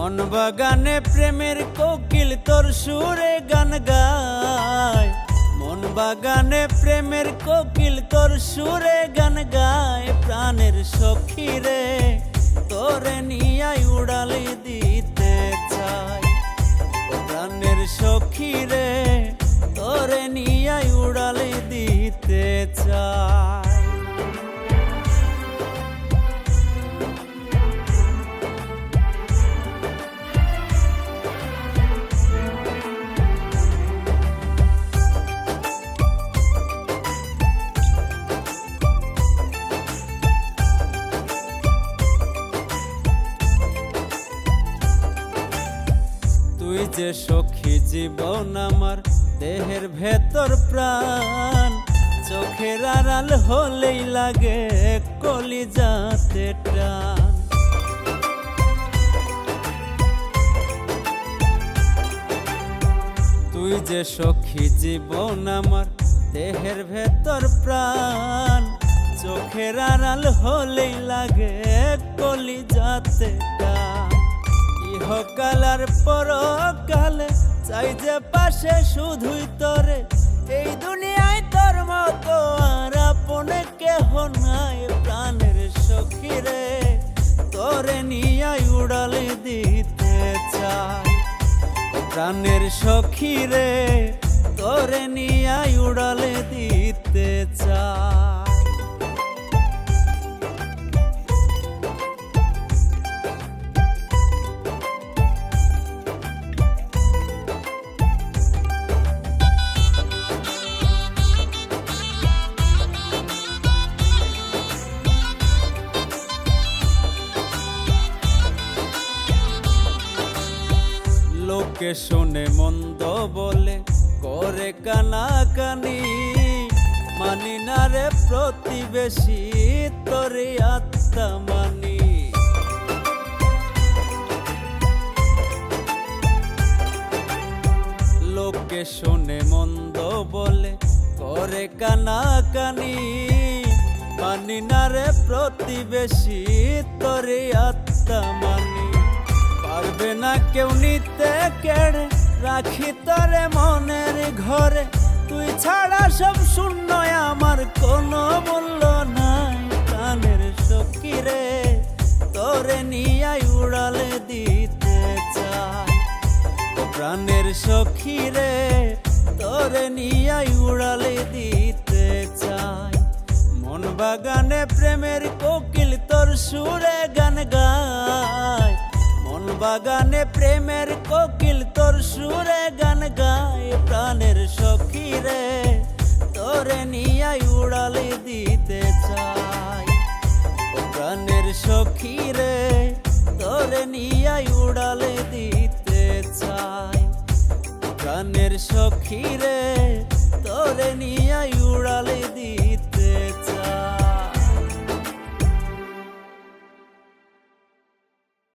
মন বাগানে প্রেমের কোকিল তোর সুরে গান গায়। মন বাগানে প্রেমের কোকিল তোর সুরে গান গায়। প্রাণের সখী রে, তোরে নিয়াই উড়ালি দিতে চাই। প্রাণের সখী রে, তোরে নিয়াই উড়ালি দিতে চাই। তুই যে সখী জীবন আমার, দেহের ভেতর প্রাণ। চোখের আড়াল হলেই লাগে কলি যাতে তুই যে সখী জীবন আমার, দেহের ভেতর প্রাণ। চোখের আড়াল হলেই লাগে কলি যাতে টান। ইহকাল আর পরকালে চাই যে পাশে শুধুই তরে। এই দুনিয়ায় তোর মতো আর আপনে কেহ নাই, প্রাণের সখী রে। তোরে নিয়াই উড়ালে দিতে চাই। প্রাণের সখী রে, তোরে নিয়াই উড়ালে দিতে চাই। শোনে মন্দ বলে, করে কানাকানি। মানি না রে প্রতিবেশী, তরে আত্মা মানি। লোকে শোনে মন্দ বলে, করে কানাকানি। মানি না রে প্রতিবেশী, তরে আত্মা মানি। পারবে না কেউ নিতে কেড়ে রাখি তরে মনের ঘরে। তুই ছাড়া সব শূন্য আমার, কোনো মূল্য নাই। প্রাণের সখী রে, তোরে নিয়াই উড়ালে দিতে চাই। প্রাণের সখী রে, তোরে নিয়াই উড়ালে দিতে চাই। মন বাগানে প্রেমের কোকিল তোর সুরে গান গায়। মন বাগানে প্রেমের কোকিল, তোর সুরে গান গায় প্রাণের সখী রে। তোরে নিয়াই উড়ালে দিতে চাই। প্রাণের সখী রে, তোরে নিয়াই উড়ালে দিতে চাই। প্রাণের সখী রে, তোরে নিয়াই উড়ালে